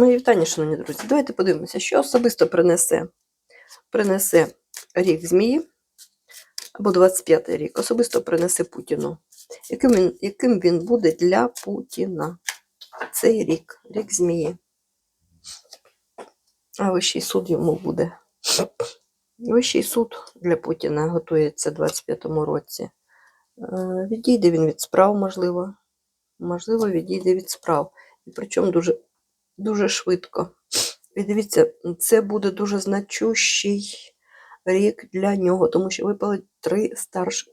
Мої вітання, шановні друзі. Давайте подивимося, що особисто принесе, принесе рік змії або 25-й рік. Особисто принесе Путіну. Яким він, яким він буде для Путіна? Цей рік, рік змії. А вищий суд йому буде. Вищий суд для Путіна готується у 25-му році. Е, Відійде він від справ, можливо. Можливо, відійде від справ. І причому дуже, дуже швидко. І дивіться, це буде дуже значущий рік для нього, тому що випали три старш,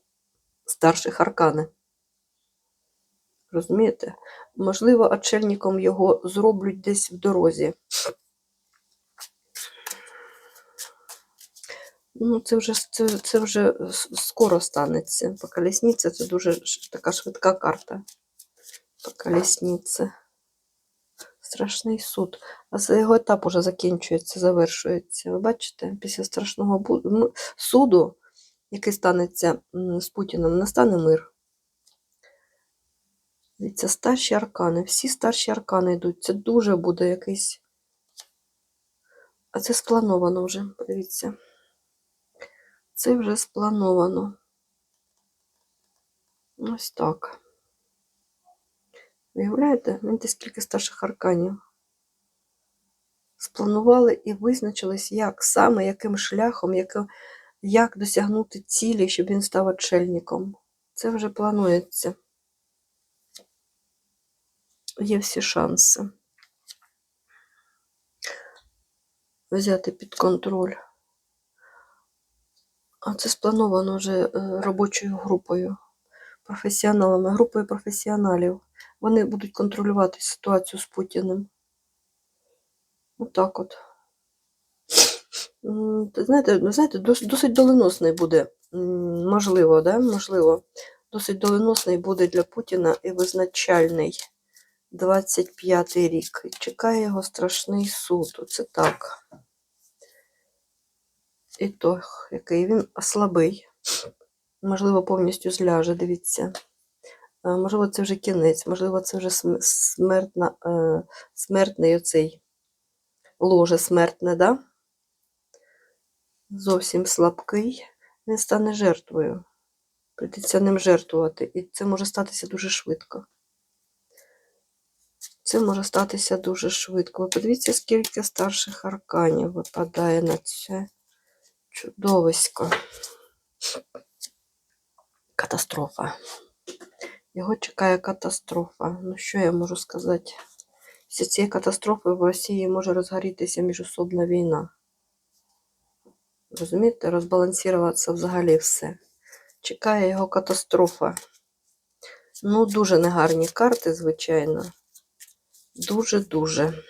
старших аркани. Розумієте? Можливо, очельником його зроблять десь в дорозі. Ну, це вже, це, це вже скоро станеться. По колесниці це дуже така швидка карта. По колесниці. Страшний суд. А за його етап уже закінчується, завершується. Ви бачите, після страшного суду, який станеться з Путіним, настане мир. Дивіться, старші аркани. Всі старші аркани йдуть. Це дуже буде якийсь. А це сплановано вже, подивіться. Це вже сплановано. Ось так. Виявляєте, Знаєте, скільки старших арканів. Спланували і визначились, як саме, яким шляхом, як, як досягнути цілі, щоб він став отшельником. Це вже планується. Є всі шанси. Взяти під контроль. А це сплановано вже е, робочою групою, професіоналами, групою професіоналів. Вони будуть контролювати ситуацію з Путіним. Отак от. Знаєте, знаєте, досить доленосний буде, можливо, да? можливо, досить доленосний буде для Путіна і визначальний 25-й рік. Чекає його страшний суд. Оце так. І той, який він слабий. Можливо, повністю зляже, дивіться. Е, Можливо, це вже кінець, можливо, це вже смертна, е, смертний оцей ложе смертне, да? Зовсім слабкий. Він стане жертвою. Прийдеться ним жертвувати. І це може статися дуже швидко. Це може статися дуже швидко. Ви подивіться, скільки старших арканів випадає на це чудовисько. Катастрофа. Його чекає катастрофа. Ну, що я можу сказати? Після цієї катастрофи в Росії може розгорітися міжособна війна. Розумієте, розбалансуватися взагалі все. Чекає його катастрофа. Ну, дуже негарні карти, звичайно. Дуже-дуже.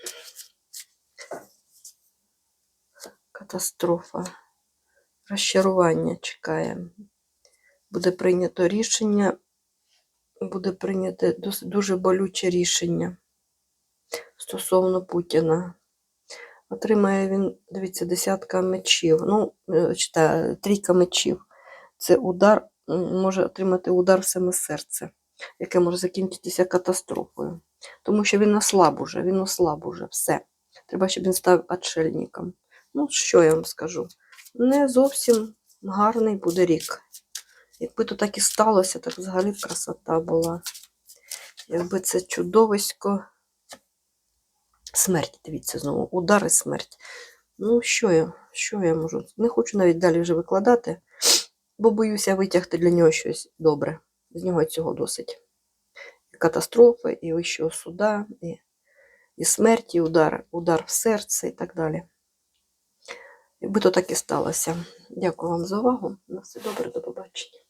Катастрофа. Розчарування чекає. Буде прийнято рішення, буде прийнято дуже болюче рішення стосовно Путіна. Отримає він, дивіться, десятка мечів. Ну, е, читаю, трійка мечів. Це удар, може отримати удар в саме серце, яке може закінчитися катастрофою. Тому що він ослаб уже, він ослаб уже, все. Треба, щоб він став отшельником. Ну, що я вам скажу? Не зовсім гарний буде рік. Якби то так і сталося, так взагалі красота була. Якби це чудовисько. Смерть, дивіться знову, удар і смерть. Ну, що я, що я можу? Не хочу навіть далі вже викладати, бо боюся витягти для нього щось добре. З нього цього досить. І катастрофи, і вищого суда, і, і смерть, і удар, удар в серце і так далі. Якби то так і сталося. Дякую вам за увагу. На все добре, до побачення.